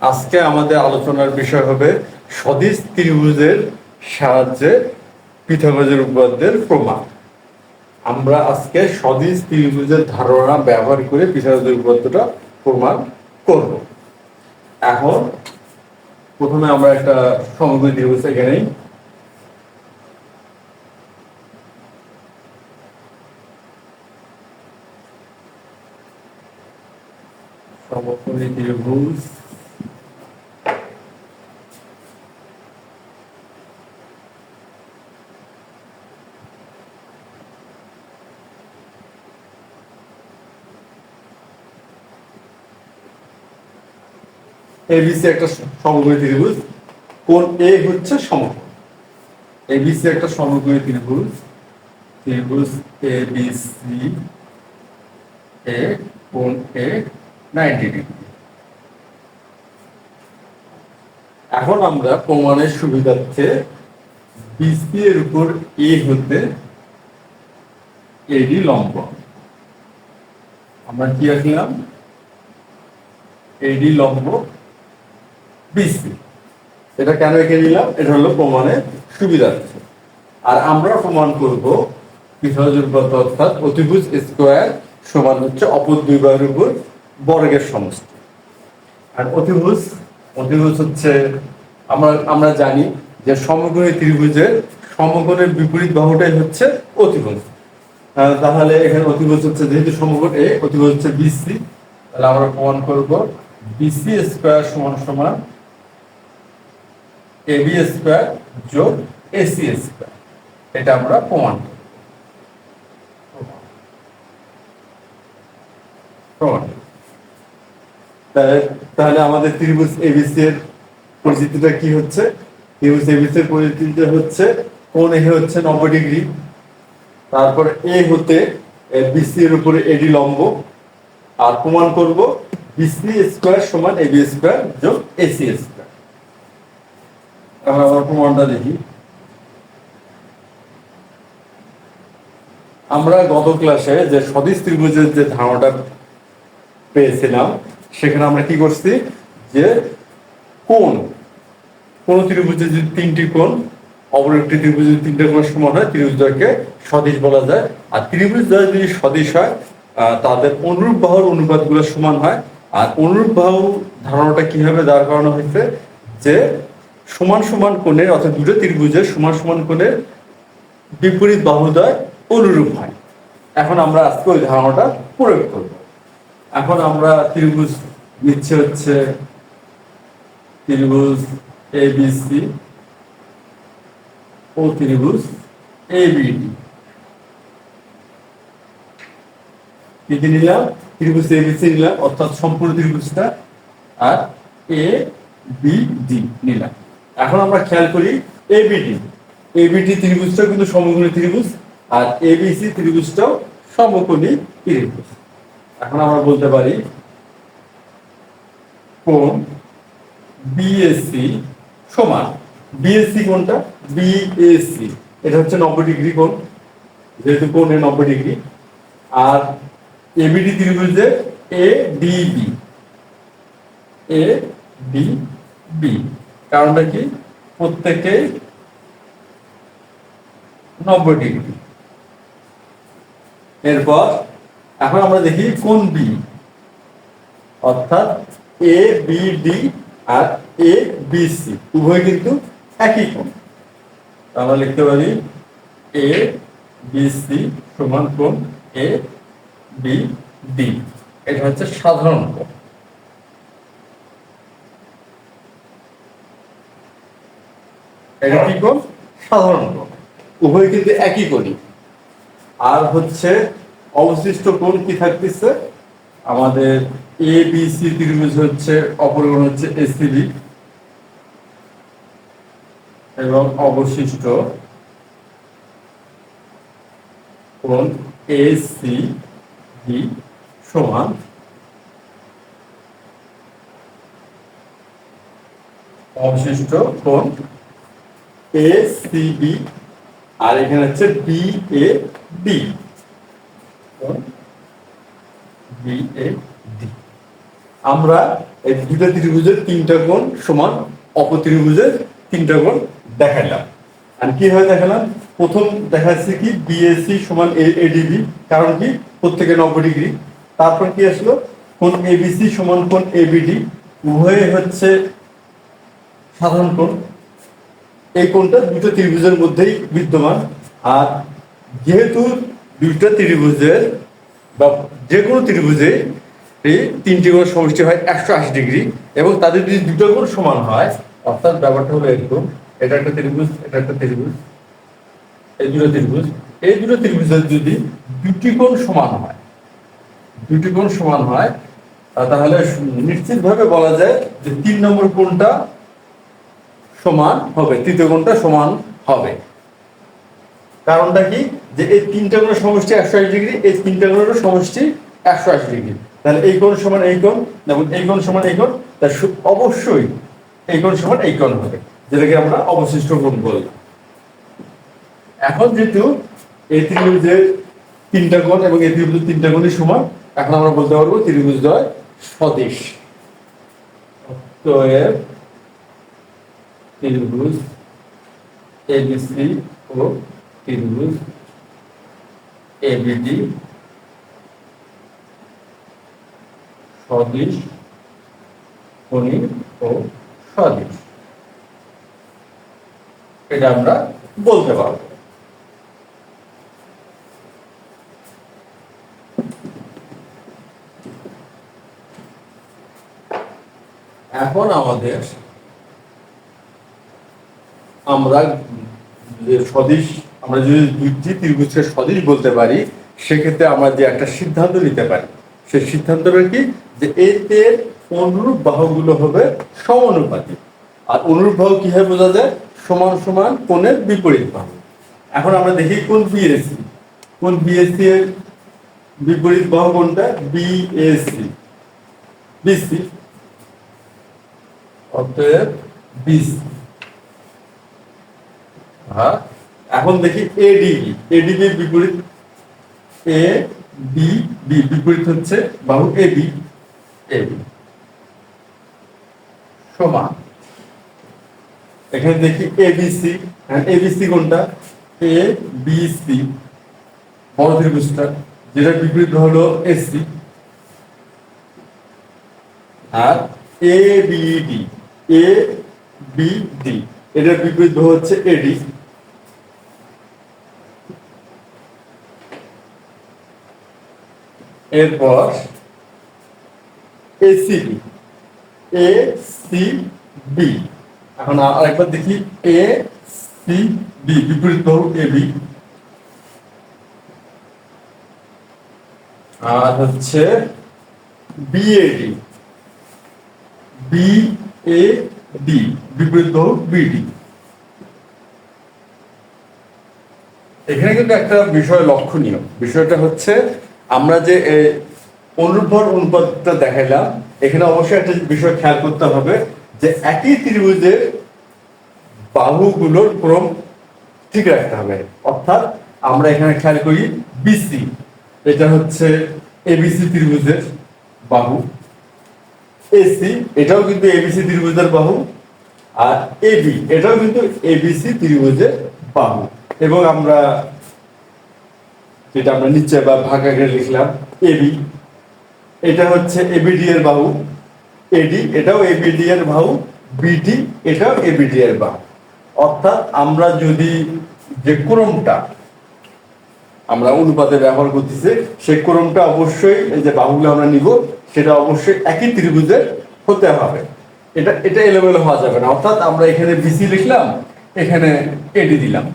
আজকে আমাদের আলোচনার বিষয় হবে সদিশ ত্রিভুজের সাহায্যে পিথাগোরাসের উপপাদ্যের প্রমাণ। আমরা আজকে সদিশ ত্রিভুজের ধারণা ব্যবহার করে পিথাগোরাসের উপপাদ্যটা প্রমাণ করব। এখন প্রথমে আমরা একটা সমগ্র ত্রিভুজ এখানে। সমকোণী ত্রিভুজ এবিসি একটা সমকোণী ত্রিভুজ। কোণ এ হচ্ছে সমকোণ এবিসি একটা সমকোণী ত্রিভুজ। ত্রিভুজ এবিসি এ কোণ এ নাইনটি ডিগ্রি এখন আমরা প্রমাণের সুবিধার্থে বিসি এর উপর এ হতে এডি লম্ব। আমরা কি আসলাম? এডি লম্ব। বিসি এটা কেন এঁকে নিলাম? এটা হলো প্রমাণের সুবিধার্থে আর আমরা প্রমাণ করব উপপাদ্য অর্থাৎ অতিভুজ স্কোয়ার সমান হচ্ছে অপর দুই বাহুর উপর বর্গের সমষ্টি। আর অতিভুজ অতিভুজ হচ্ছে আমরা আমরা জানি যে সমকোণী ত্রিভুজের সমকোণের বিপরীত বাহুটাই হচ্ছে অতিভুজ। তাহলে এখানে অতিভুজ হচ্ছে যেহেতু সমকোণ এ, অতিভুজ হচ্ছে বিসি তাহলে আমরা প্রমাণ করব বিসি স্কোয়ার সমান সমান এবি স্কোয়ার যোগ এসি স্কোয়ার এটা আমরা প্রমাণ প্রমাণ তাহলে আমাদের ত্রিভুজ এবিসি এর পরিচিতিটা কি হচ্ছে? ত্রিভুজ এবিসি এর পরিচিতিটা হচ্ছে, কোণ এ হচ্ছে নব্বই ডিগ্রি। তারপর এ হতে বিসি এর উপরে এডি লম্ব। আর প্রমাণ করব বিসি স্কোয়ার সমান এবি স্কোয়ার যোগ এসি স্কোয়ার আমরা প্রমাণটা দেখি। আমরা গত ক্লাসে যে ত্রিভুজের যে ধারণাটা পেয়েছিলাম, সেখানে আমরা কি করছি? যে কোন কোন ত্রিভুজের যদি তিনটি কোণ, অপর একটি তিনটে কোণ সমান হয় ত্রিভুজটাকে সদিশ বলা যায়। আর ত্রিভুজ দ্বয় যদি সদিশ হয় তাদের অনুরূপ বাহুর অনুপাতগুলো সমান হয়। আর অনুরূপ বাহু ধারণাটা কীভাবে দাঁড় করানো হয়েছে? যে সমান সমান কোণের অর্থাৎ দুটো ত্রিভুজের সমান সমান কোণের বিপরীত বাহুদয় অনুরূপ হয়। এখন আমরা আজকে ওই ধারণাটা প্রয়োগ করব। এখন আমরা ত্রিভুজ নিচ্ছে হচ্ছে ত্রিভুজ এবিসি ও ত্রিভুজ এবিডি কি কি নিলাম? ত্রিভুজ এবিসি নিলাম, অর্থাৎ সম্পূর্ণ ত্রিভুজটা, আর এ বি ডি নিলাম। এখন আমরা খেয়াল করি এবিডি এবিডি ত্রিভুজটাও কিন্তু সমকোণী ত্রিভুজ আর এবিসি ত্রিভুজটাও সমকোণী ত্রিভুজ। এখন আমরা বলতে পারি কোণ বিএসসি সমান। বিএসসি কোনটা বিএসসি এটা হচ্ছে নব্বই ডিগ্রি কোণ, যেহেতু কোণে নব্বই ডিগ্রি। আর ABD ত্রিভুজে A DB A D B কারণটা কি? প্রত্যেকেই নব্বই ডিগ্রি। এরপর এখন আমরা দেখি কোন বি অর্থাৎ এ বি ডি আর এ বি সি উভয় কিন্তু একই কোণ। আমরা লিখতে পারি এ বি সি সমান কোণ এ বি ডি এটা হচ্ছে সাধারণ কোণ। এটা কি কোণ? সাধারণ কোণ। উভয় কিন্তু একই কোণই। আর হচ্ছে অবশিষ্ট কোণ কি থাকতেছে? আমাদের এ বি সি ত্রিভুজ হচ্ছে, অপর কোণ হচ্ছে এসিবি এবং অবশিষ্ট কোণ এ সি বি সমান অবশিষ্ট কোণ এ সি বি আর এখানে হচ্ছে B A D B A D আমরা এই দুটো ত্রিভুজের তিনটা কোণ সমান অপর ত্রিভুজের তিনটা কোণ দেখালাম আর কি হয় দেখালাম? প্রথম দেখা যাচ্ছে কি বিএসসি সমান এডিবি কারণ কি? প্রত্যেকে নব্বই ডিগ্রি। তারপর কি আসলো? কোণ এবিসি সমান কোণ এবিডি উভয়ে হচ্ছে সাধারণ কোণ। এই কোণটা দুটো ত্রিভুজের মধ্যেই বিদ্যমান। আর যেহেতু দুইটা ত্রিভুজের বা যে কোনো ত্রিভুজে এই তিনটি কোণ সমষ্টি হয় একশো আশি ডিগ্রি এবং তাদের যদি দুটো কোণ সমান হয়, অর্থাৎ ব্যাপারটা হলো এরকম, এটা একটা ত্রিভুজ, এটা একটা ত্রিভুজ, এই দুটো ত্রিভুজ, এই দুটো ত্রিভুজের যদি দুটি কোণ সমান হয়, দুটি কোণ সমান হয় তাহলে নিশ্চিতভাবে বলা যায় যে তিন নম্বর কোণটা সমান হবে, তৃতীয় গুণটা সমান হবে। কারণটা কি? যে এই তিনটা কোণের সমষ্টি একশো আশি ডিগ্রি, এই তিনটা কোণের সমষ্টি একশো আশি ডিগ্রি। তাহলে এই কোণ সমান এই কোণ যেমন এই কোণ সমান এই কোণ তা সু- অবশ্যই এই কোণ সমান এই কোণ হবে, যেটাকে আমরা অবশিষ্ট গুণ বললাম। এখন যেহেতু এই ত্রিভুজের তিনটা কোণ এবং এই ত্রিভুজের তিনটা কোণই সমান, এখন আমরা বলতে পারব ত্রিভুজ দ্বয় সদিশ অতএব ত্রিভুজ এবিসি ও ত্রিভুজ এবিডি সদিশ কোণী ও সদিশ এটা আমরা বলতে পারব। এখন আমাদের আমরা যে সদিশ আমরা যদি দুইটি ত্রিভুজকে সদিশ বলতে পারি, সেক্ষেত্রে আমরা যে একটা সিদ্ধান্ত নিতে পারি। সেই সিদ্ধান্তটা কি? যে এতে অনুরূপ বাহুগুলো হবে সমানুপাতিক। আর অনুরূপ বাহু কীভাবে বোঝা যায়? সমান সমান কোণের বিপরীত বাহু। এখন আমরা দেখি কোন বিএসসি কোন বিএসসি এর বিপরীত বাহু কোনটা? বিএসসি বিসি অতএব বিসি হ্যাঁ? এখন দেখি এডিবি এডিবি বিপরীত। এ বি বি বিপরীত হচ্ছে বাহু এ বি এ বি সমান। এখানে দেখি এবিসি কোনটা? এ বি সি বড় ত্রিভুজটা, যেটা বিপরীত হলো AC R A B D A B D এটার বিপরীত হচ্ছে এডি এরপর এসিবি এ সি বি এখন আরেকবার দেখি এ সি বি বিপরীত বাহু এ বি আর হচ্ছে বিএডি বি এ ডি বিপরীত বাহু বিডি এখানে কিন্তু একটা বিষয় লক্ষণীয়। বিষয়টা হচ্ছে আমরা যে অনুর্বর অনুপাতটা দেখাইলাম, এখানে অবশ্যই একটা বিষয় খেয়াল করতে হবে যে একই ত্রিভুজের বাহুগুলোর ক্রম ঠিক রাখতে হবে। অর্থাৎ আমরা এখানে খেয়াল করি বিসি এটা হচ্ছে এবিসি ত্রিভুজের বাহু। এসি এটাও কিন্তু এবিসি ত্রিভুজের বাহু আর এবি এটাও কিন্তু এবিসি ত্রিভুজের বাহু। এবং আমরা যেটা আমরা নিচে বা ভাগ আকারে লিখলাম এবি এটা হচ্ছে এবিডি এর বাহু। এডি এটাও এবিডি এর বাহু। বিডি এটাও এবিডি এর বাহু। অর্থাৎ আমরা যদি যে ক্রমটা আমরা অনুপাতে ব্যবহার করতেছি, সেই ক্রমটা অবশ্যই এই যে বাহুগুলো আমরা নিব, সেটা অবশ্যই একই ত্রিভুজের হতে হবে। এটা এটা এলোমেলো হওয়া যাবে না। অর্থাৎ আমরা এখানে বিসি লিখলাম, এখানে এডি দিলাম।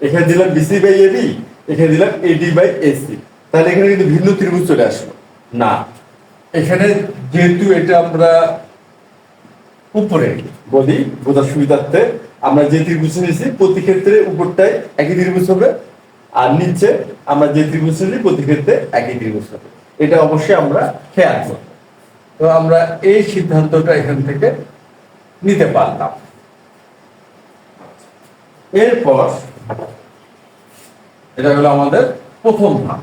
এখানে দিলাম বিসি বাই এবি এখানে দিলাম এডি বাই এসি তাহলে এখানে কিন্তু ভিন্ন ত্রিভুজ চলে আসলো। না, এখানে যেহেতু এটা আমরা উপরে বলি, বোঝার সুবিধার্থে আমরা যে ত্রিভুজ নিয়েছি, প্রতি ক্ষেত্রে উপরটায় একই ত্রিভুজ হবে, আর নিচে আমরা যে ত্রিভুজ নিয়েছি, প্রতি ক্ষেত্রে একই ত্রিভুজ হবে। এটা অবশ্যই আমরা খেয়াল করব। তো আমরা এই সিদ্ধান্তটা এখান থেকে নিতে পারলাম। এরপর এটা হলো আমাদের প্রথম ধাপ।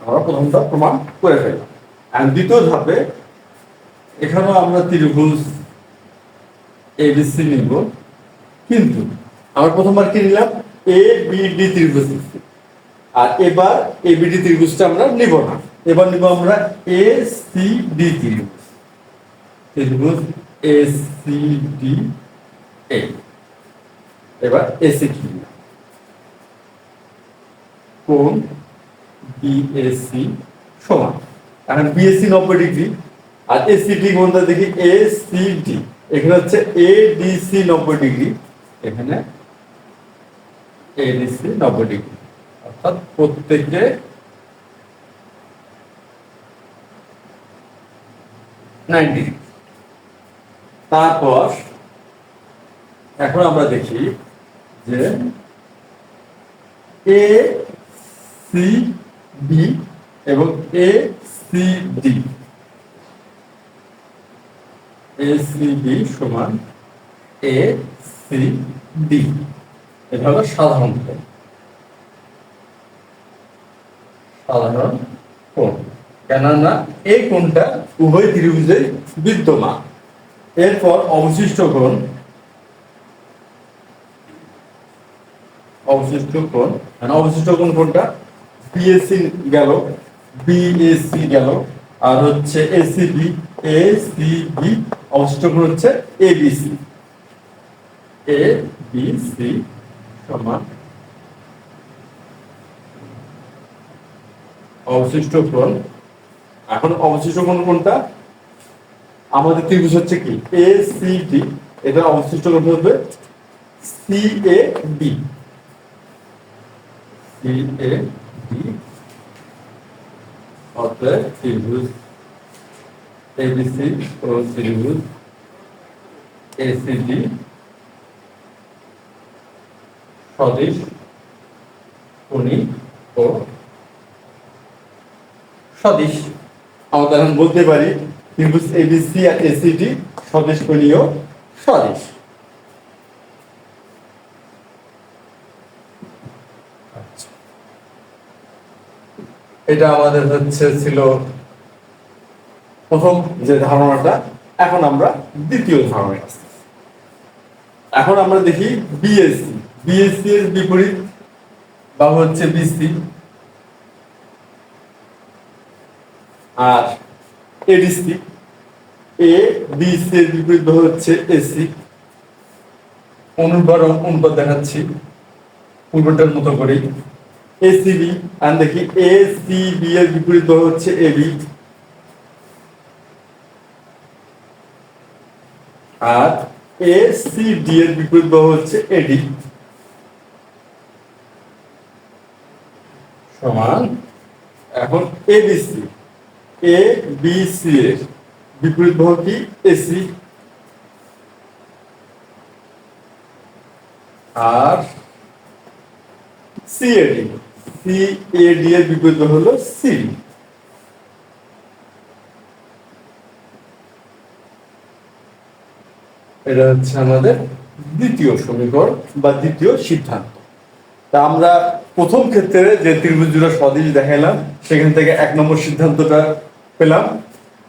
আমরা প্রথম ধাপ প্রমাণ করে ফেললাম। আর দ্বিতীয় ধাপে এখানেও আমরা ত্রিভুজ এবিসি নিব। কিন্তু আমরা প্রথমবার কি নিলাম? এ বি ডি ত্রিভুজ আর এবার এ বি ডি ত্রিভুজটা আমরা নিব না। এবার নিব আমরা এ সি ডি ত্রিভুজ। ত্রিভুজ এ সি ডি এ এবার এসি কি নিলাম? কোণ বিএসসি সমান। এখন বিএসসি নব্বই ডিগ্রি, আর এসিডি কোনটা দেখি? এসিডি এখানে হচ্ছে এডিসি নব্বই ডিগ্রি, এখানে এডিসি নব্বই ডিগ্রি। অর্থাৎ প্রত্যেকে নাইনটি তারপর এখন আমরা দেখি যে এ সি বি এবং A C D A C B সমান এ সি ডি এটা হলো সাধারণ কোণ। সাধারণ কোণ। কেননা এই কোণটা উভয় ত্রিভুজে বিদ্যমান। এরপর অবশিষ্ট কোণ। অবশিষ্ট কোণ। অবশিষ্ট কোণ কোনটা বিএসসি গেল বিএসসি গেল, আর হচ্ছে এসিবি এসিবি কোণ হচ্ছে এবিসি এ বি সি সমান অবশিষ্ট কোণ। এখন অবশিষ্ট কোণ কোনটা আমাদের ত্রিভুজ হচ্ছে কি? এ সি ডি এটার অবশিষ্ট কোণ হবে C A B C A D অতএব ত্রিভুজ এবিসি ও ত্রিভুজ এসিডি সদৃশ কোণী ও সদৃশ আমরা বলতে পারি ত্রিভুজ এবিসি আর এসিডি সদৃশ কোণীয় সদৃশ এটা আমাদের হচ্ছে ছিল প্রথম যে ধারণাটা, এখন আমরা দ্বিতীয় ধারণায় আসছি। এখন আমরা দেখি বিএসসি বিএসসি এর বিপরীত বা হচ্ছে BC R A D C A B C এর বিপরীত বা হচ্ছে এসি অনুবার অনুপাত দেখাচ্ছি। পূর্বটার মতো করেই। এসিবি আর দেখি এসিবি এর বিপরীত বা হচ্ছে এবি আর এসিডি এর বিপরীত বাহু হচ্ছে এডি সমান এখন এবিসি এ বি সি এর বিপরীত বাহু কি? এসি আর সিএডি সিএডি এর বিপরীত হলো সিডি এটা হচ্ছে আমাদের দ্বিতীয় সমীকরণ বা দ্বিতীয় সিদ্ধান্ত। তা আমরা প্রথম ক্ষেত্রে যে ত্রিভুজ জোড়া সদৃশ দেখাইলাম, সেখান থেকে এক নম্বর সিদ্ধান্তটা পেলাম।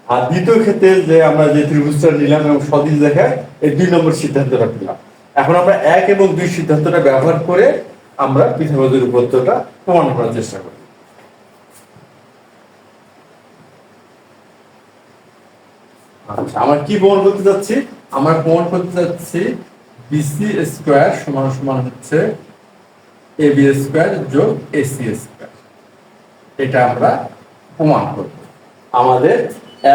আর দ্বিতীয় ক্ষেত্রে যে আমরা যে ত্রিভুজটা নিলাম এবং সদৃশ দেখায় এই দুই নম্বর সিদ্ধান্তটা পেলাম। এখন আমরা এক এবং দুই সিদ্ধান্তটা ব্যবহার করে আমরা পিথাগোরাসের উপপাদ্যটা প্রমাণ করার চেষ্টা করি। আচ্ছা আমরা কি প্রমাণ করতে যাচ্ছি? আমরা প্রমাণ করতে যাচ্ছি বিসি স্কোয়ার সমান সমান হচ্ছে এ বি স্কোয়ার যোগ এসি স্কোয়ার এটা আমরা প্রমাণ করব। আমাদের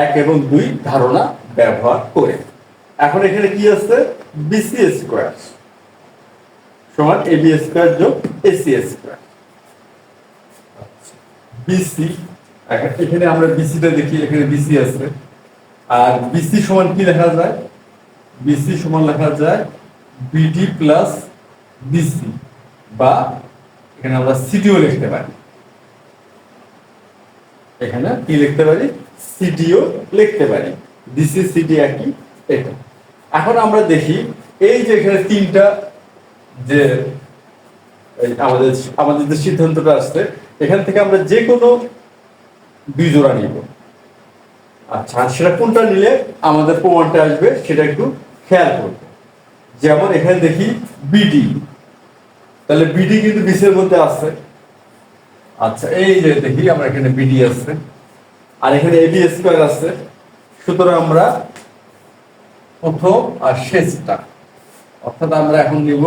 এক এবং দুই ধারণা ব্যবহার করে। এখন এখানে কি আছে? বিসি স্কোয়ার সমান এ বি স্কোয়ার যোগ এসি স্কোয়ার বিসি এখানে আমরা বিসিটা দেখি, এখানে বিসি আছে। আর বিসি সমান কি লেখা যায়? বিসি সমান লেখা যায় বিডি প্লাস বিসি বা এখানে আমরা সিডিও লিখতে পারি। এখানে কি লিখতে পারি? সিডিও লিখতে পারি। ডিসি সিডি একই, এটা। এখন আমরা দেখি, এই যে এখানে তিনটা যে আমাদের আমাদের যে সিদ্ধান্তটা আসছে, এখান থেকে আমরা যে কোনো দুই জোড়া নিব। আচ্ছা সেটা কোনটা নিলে আমাদের প্রমাণটা আসবে, সেটা একটু খেয়াল করব যেমন এখানে দেখি বিডি তাহলে বিডি কিন্তু বিসের মধ্যে আছে। আচ্ছা এই যে দেখি, আমরা এখানে বিডি আছে। আর এখানে এবি স্কোয়ার আছে। সুতরাং আমরা প্রথম আর শেষটা, অর্থাৎ আমরা এখন নিব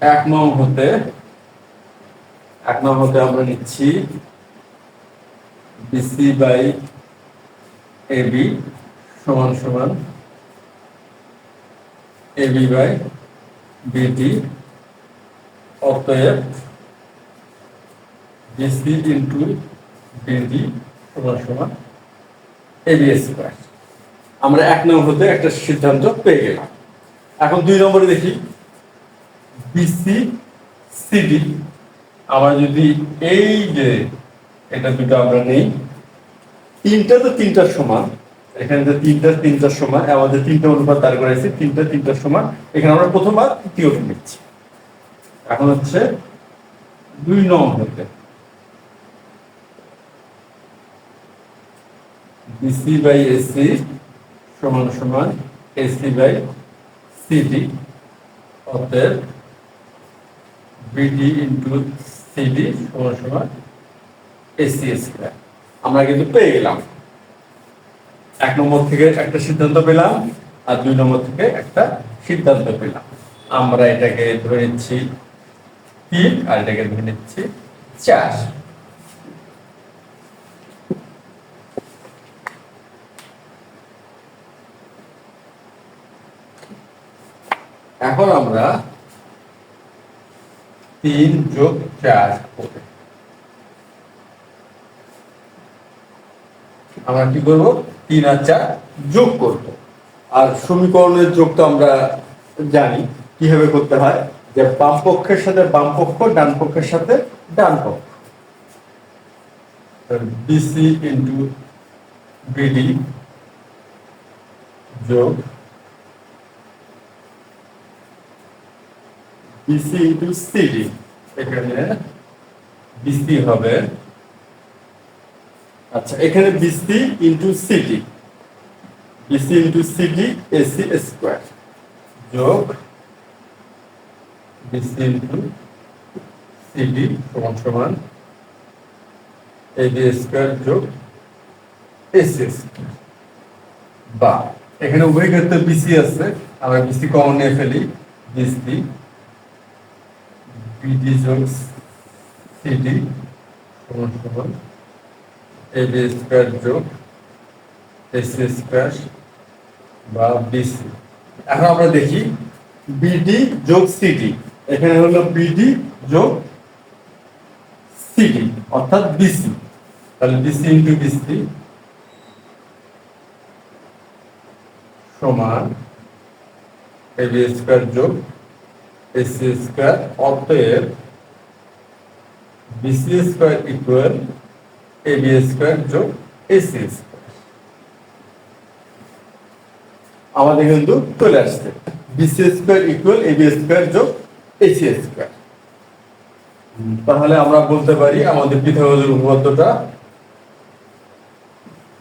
এক নং হতে, এক নং হতে আমরা নিচ্ছি বিসি বাই এবি সমান সমান এবি বাই বিডি অতএব বিসি ইন্টু বিডি সমান সমান এবি স্কোয়ার আমরা এক নম্বর হতে একটা সিদ্ধান্ত পেয়ে গেলাম। এখন দুই নম্বরে দেখি। বিসি সিডি আমরা যদি এই যে এটা দুটো আমরা নেই। তিনটা তো তিনটার সমান। এখানে যে তিনটা তিনটার সমান আমাদের তিনটা অনুপাত দাঁড় করেছি তিনটা তিনটার সমান। এখানে আমরা প্রথমবার তৃতীয়টা নিচ্ছি। এখন হচ্ছে দুই নং হতে। বিসি বাই এসি সমান সমান এসি বাই সিডি অতএব বিডি ইন্টু সিডি সমান সমান এসি স্কোয়ার। আমরা কিন্তু পেয়ে গেলাম। এক নম্বর থেকে একটা সিদ্ধান্ত পেলাম আর দুই নম্বর থেকে একটা সিদ্ধান্ত পেলাম। আমরা এটাকে ধরে নিচ্ছি তিন আর এটাকে ধরে নিচ্ছি চার। এখন আমরা তিন যোগ চার। আমরা কি করব? তিন আর চার যোগ করব। আর সমীকরণের যোগ তো আমরা জানি, কীভাবে করতে হয়? যে বাম পক্ষের সাথে বাম পক্ষ, ডান পক্ষের সাথে ডান পক্ষ। বিসি ইন্টু বিডি যোগ বিসি ইন্টু সিডি এখানে বিসি হবে আচ্ছা এখানে BC into CD BC into CD AC square যোগ বিসি ইন্টু সিডি সমান সমান এবি স্কোয়ার যোগ এসি স্কোয়ার। বা, এখানে উভয় ক্ষেত্রে বিসি আছে, আমরা বিসি কমন নিয়ে ফেলি, বিসি বিডি যোগ সিডি সমান সমান এবি স্কোয়ার যোগ এসি স্কোয়ার বা বিসি এখন আমরা দেখি বিডি যোগ সিডি এখানে হলো বিডি যোগ সিডি অর্থাৎ বিসি তাহলে বিসি ইন্টু বিসি সমান এবি স্কোয়ার যোগ এসি স্কোয়ার অতএব স্কোয়ার ইকুয়াল এবি স্কোয়ার যোগ এসি আমাদের কিন্তু চলে আসছে। BC square equal AB square যোগ এসি স্কোয়ার তাহলে আমরা বলতে পারি আমাদের পিথাগোরাসের উপপাদ্যটা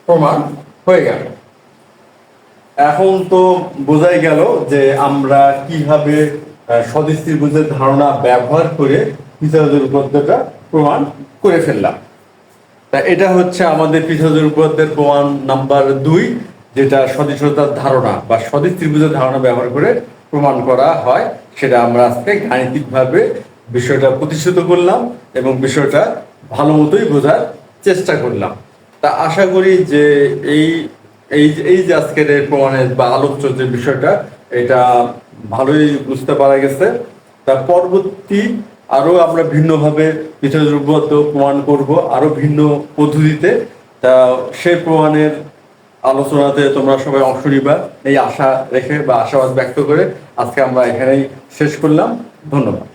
প্রমাণ হয়ে গেল। এখন তো বোঝাই গেল যে আমরা কীভাবে সদিশ ত্রিভুজের ধারণা ব্যবহার করে পিথাগোরাসের উপপাদ্যটা প্রমাণ করে ফেললাম। তা এটা হচ্ছে আমাদের পিথাগোরাসের উপপাদ্যের প্রমাণ নাম্বার দুই, যেটা সদিশতার ধারণা বা সদিশ ত্রিভুজের ধারণা ব্যবহার করে প্রমাণ করা হয়। সেটা আমরা আজকে গাণিতিকভাবে বিষয়টা প্রতিষ্ঠিত করলাম এবং বিষয়টা ভালো মতোই বোঝার চেষ্টা করলাম। তা আশা করি যে এই এই এই যে আজকের প্রমাণের বা আলোচ্য যে বিষয়টা, এটা ভালোই বুঝতে পারা গেছে। তার পরবর্তী আরও আমরা ভিন্নভাবে পৃথক প্রমাণ করব, আরও ভিন্ন পদ্ধতিতে। তা সেই প্রমাণের আলোচনাতে তোমরা সবাই অংশ নিবা, এই আশা রেখে বা আশাবাদ ব্যক্ত করে আজকে আমরা এখানেই শেষ করলাম। ধন্যবাদ।